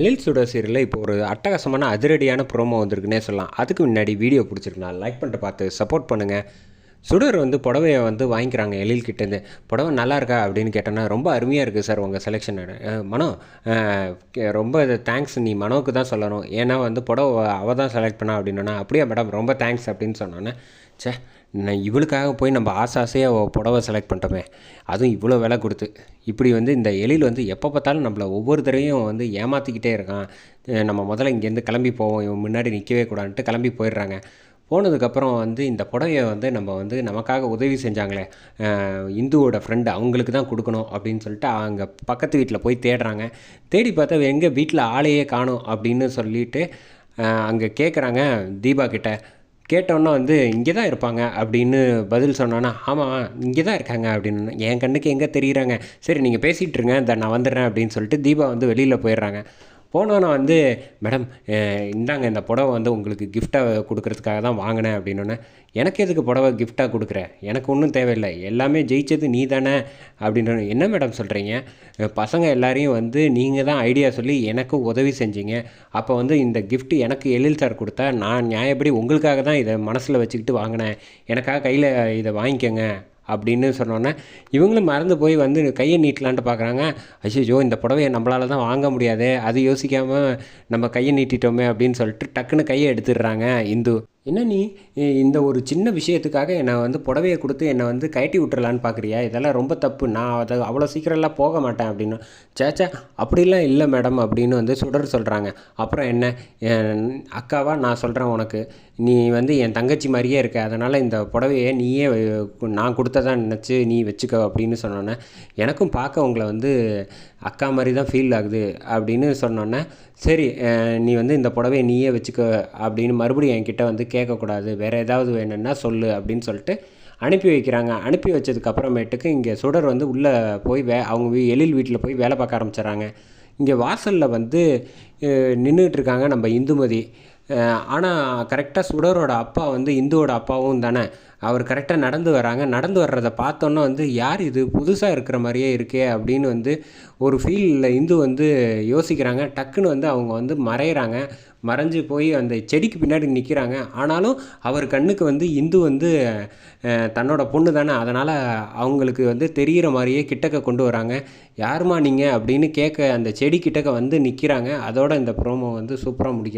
எழில் சுடர் சீரியலில் இப்போ ஒரு அட்டகாசமான அதிரடியான ப்ரோமோ வந்திருக்குன்னே சொல்லலாம். அதுக்கு முன்னாடி வீடியோ பிடிச்சிருக்குண்ணா லைக் பண்ணிட்டு பார்த்து சப்போர்ட் பண்ணுங்கள் சுடர் வந்து புடவையை வந்து வாங்கிக்கிறாங்க எழில் கிட்டேருந்து புடவை நல்லா இருக்கா அப்படின்னு கேட்டோன்னா ரொம்ப அருமையாக இருக்குது சார் உங்கள் செலெக்ஷன் மனோ ரொம்ப தேங்க்ஸ் நீ மனோவுக்கு தான் சொல்லணும். ஏன்னா வந்து புடவை அவள் தான் செலக்ட் பண்ணா அப்படின்னா அப்படியா மேடம் ரொம்ப தேங்க்ஸ் அப்படின்னு சொன்னோன்னே ச்சே நான் இவளுக்காக போய் நம்ம ஆசை ஆசையாக புடவை செலக்ட் பண்ணிட்டோமே. அதுவும் இவ்வளோ விலை கொடுத்து. இப்படி வந்து இந்த எழில் வந்து எப்போ பார்த்தாலும் நம்மளை ஒவ்வொரு தடவையும் வந்து ஏமாற்றிக்கிட்டே இருக்கான். நம்ம முதல்ல இங்கேருந்து கிளம்பி போவோம். இவன் முன்னாடி நிற்கவே கூடாதுன்ட்டு கிளம்பி போயிடுறாங்க. போனதுக்கப்புறம் வந்து இந்த புடவையை வந்து நம்ம வந்து நமக்காக உதவி செஞ்சாங்களே. இந்துவோட ஃப்ரெண்டு அவங்களுக்கு தான் கொடுக்கணும் அப்படின்னு சொல்லிட்டு அங்கே பக்கத்து வீட்டில் போய் தேடுறாங்க. தேடி பார்த்தா எங்கே வீட்டில் ஆளையே காணும் அப்படின்னு சொல்லிட்டு அங்கே கேட்குறாங்க தீபா கிட்ட. கேட்டோன்னே வந்து இங்கே தான் இருப்பாங்க அப்படின்னு பதில் சொன்னோன்னா ஆமாம் இங்கே தான் இருக்காங்க அப்படின்னு. என் கண்ணுக்கு எங்கே தெரியுறாங்க? சரி நீங்கள் பேசிகிட்டு இருங்க இந்த நான் வந்துடுறேன் அப்படின்னு சொல்லிட்டு தீபா வந்து வெளியில் போயிடுறாங்க. போனோன்னே வந்து மேடம் இந்தாங்க இந்த புடவை வந்து உங்களுக்கு கிஃப்டாக கொடுக்கறதுக்காக தான் வாங்கினேன் அப்படின்னோடனே எனக்கு எதுக்கு புடவை கிஃப்டாக கொடுக்குற? எனக்கு ஒன்றும் தேவையில்லை. எல்லாமே ஜெயித்தது நீ தானே அப்படின்ற என்ன மேடம் சொல்கிறீங்க பசங்க எல்லாரையும் வந்து நீங்கள் தான் ஐடியா சொல்லி எனக்கு உதவி செஞ்சீங்க. அப்போ வந்து இந்த கிஃப்ட் எனக்கு எழில் சார் கொடுத்தா நான் நியாயப்படி உங்களுக்காக தான் இதை மனசில் வச்சுக்கிட்டு வாங்கினேன். எனக்காக கையில் இதை வாங்கிக்கோங்க. அப்படின்னு சொன்னோன்னே இவங்களும் மறந்து போய் வந்து கையை நீட்டலான்ட்டு பார்க்குறாங்க. ஐயோ இந்த புடவையை நம்மளால தான் வாங்க முடியாது அது யோசிக்காமல் நம்ம கையை நீட்டிட்டோமே அப்படின்னு சொல்லிட்டு டக்குன்னு கையை எடுத்துடுறாங்க இந்து. என்ன நீ இந்த ஒரு சின்ன விஷயத்துக்காக என்னை வந்து புடவையை கொடுத்து என்னை வந்து கயட்டி விட்டுறலான்னு பார்க்குறியா? இதெல்லாம் ரொம்ப தப்பு. நான் அதை அவ்வளோ சீக்கிரம்லாம் போக மாட்டேன் அப்படின்னு. சேச்சா அப்படிலாம் இல்லை மேடம் அப்படின்னு வந்து சுடர் சொல்கிறாங்க அப்புறம் என்ன? என் அக்காவா? நான் சொல்கிறேன் உனக்கு. நீ வந்து என் தங்கச்சி மாதிரியே இருக்க. அதனால் இந்த புடவையை நீயே நான் கொடுத்ததா நினச்சி நீ வச்சுக்கோ அப்படின்னு சொன்னோன்னே எனக்கும் பார்க்க உங்களை வந்து அக்கா மாதிரி தான் ஃபீல் ஆகுது அப்படின்னு சொன்னோன்னே சரி நீ வந்து இந்த புடவையை நீயே வச்சுக்க அப்படின்னு மறுபடியும் என்கிட்ட வந்து கேட்கக்கூடாது. வேறு ஏதாவது வேணும்னா சொல்லு அப்படின்னு சொல்லிட்டு அனுப்பி வைக்கிறாங்க. அனுப்பி வச்சதுக்கப்புறமேட்டுக்கு இங்கே சுடர் வந்து உள்ளே போய் வே அவங்க வீ- எழில் வீட்டில் போய் வேலை பார்க்க ஆரம்பிச்சிடுறாங்க. இங்கே வாசலில் வந்து நின்றுட்டுருக்காங்க நம்ம இந்துமதி. ஆனால் கரெக்டாக சுடரோட அப்பா வந்து இந்துவோட அப்பாவும் தானே. அவர் கரெக்டாக நடந்து வராங்க. நடந்து வர்றதை பார்த்தோன்னா வந்து யார் இது? புதுசாக இருக்கிற மாதிரியே இருக்கே அப்படின்னு வந்து ஒரு ஃபீலில் இந்து வந்து யோசிக்கிறாங்க. டக்குன்னு வந்து அவங்க வந்து மறையிறாங்க. மறைஞ்சு போய் அந்த செடிக்கு பின்னாடி நிற்கிறாங்க ஆனாலும் அவர் கண்ணுக்கு வந்து இந்து வந்து தன்னோட பொண்ணு தானே. அதனால் அவங்களுக்கு வந்து தெரிகிற மாதிரியே கிட்டக்க கொண்டு வராங்க. யாருமா நீங்கள் அப்படின்னு கேட்க அந்த செடி கிட்டக்க வந்து நிற்கிறாங்க அதோட இந்த ப்ரோமோ வந்து சூப்பராக முடிக்கும்